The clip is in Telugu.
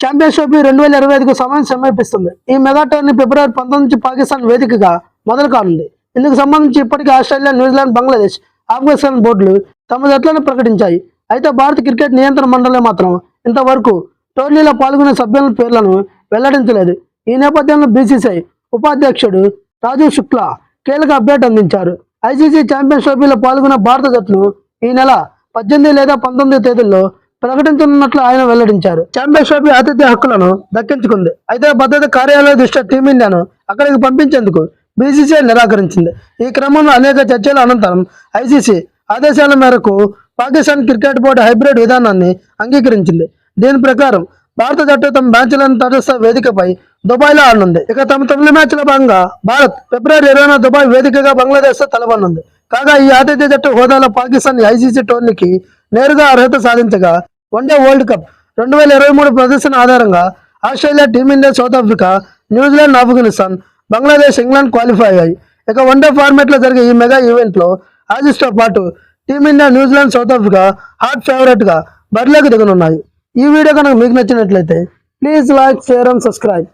ఛాంపియన్షిప్ రెండు వేల ఇరవై ఐదుకు సమయం సమీపిస్తుంది. ఈ మెగా టోర్నీ ఫిబ్రవరి పంతొమ్మిది నుంచి పాకిస్తాన్ వేదికగా మొదలు కానుంది. ఇందుకు సంబంధించి ఇప్పటికే ఆస్ట్రేలియా న్యూజిలాండ్ బంగ్లాదేశ్ ఆఫ్ఘనిస్తాన్ బోర్డులు తమ జట్లను ప్రకటించాయి. అయితే భారత క్రికెట్ నియంత్రణ మండలి మాత్రం ఇంతవరకు టోర్నీలో పాల్గొనే సభ్యుల పేర్లను వెల్లడించలేదు. ఈ నేపథ్యంలో బీసీసీఐ ఉపాధ్యక్షుడు రాజీవ్ శుక్లా కీలక అప్డేట్ అందించారు. ఐసీసీ ఛాంపియన్స్ ట్రోఫీలో పాల్గొన్న భారత జట్టును ఈ నెల పద్దెనిమిది లేదా పంతొమ్మిది తేదీల్లో ప్రకటించనున్నట్లు ఆయన వెల్లడించారు. ఛాంపియన్స్ ట్రోఫీ ఆతిథ్య హక్కులను దక్కించుకుంది. అయితే భద్రత కార్యాలయ దృష్ట్యా టీమిండియాను అక్కడికి పంపించేందుకు బీసీసీఐ నిరాకరించింది. ఈ క్రమంలో అనేక చర్చల అనంతరం ఐసీసీ ఆదేశాల మేరకు పాకిస్తాన్ క్రికెట్ బోర్డు హైబ్రిడ్ విధానాన్ని అంగీకరించింది. దీని ప్రకారం భారత జట్టు తమ మ్యాచ్లను తటస్థ వేదికపై దుబాయ్లో ఆడనుంది. ఇక తమ తొమ్మిది మ్యాచ్ల భాగంగా భారత్ ఫిబ్రవరి ఇరవై దుబాయ్ వేదికగా బంగ్లాదేశ్తో తలపనుంది. కాగా ఈ ఆతిథ్య జట్టు హోదాలో పాకిస్తాన్ ఐసీసీ టోర్నీకి నేరుగా అర్హత సాధించగా వన్డే వరల్డ్ కప్ రెండు వేల ఇరవై మూడు ప్రదర్శన ఆధారంగా Australia team India south Africa New Zealand Afghanistan Bangladesh England qualify అయ్యాయి. ఇక వన్డే ఫార్మాట్లో జరిగే ఈ మెగా ఈవెంట్లో ఆజిస్టో ఆజిస్తో పాటు team India New Zealand south Africa hot ఫేవరెట్గా బరిలోకి దిగనున్నాయి. ఈ వీడియో కనుక మీకు నచ్చినట్లయితే please like share and subscribe.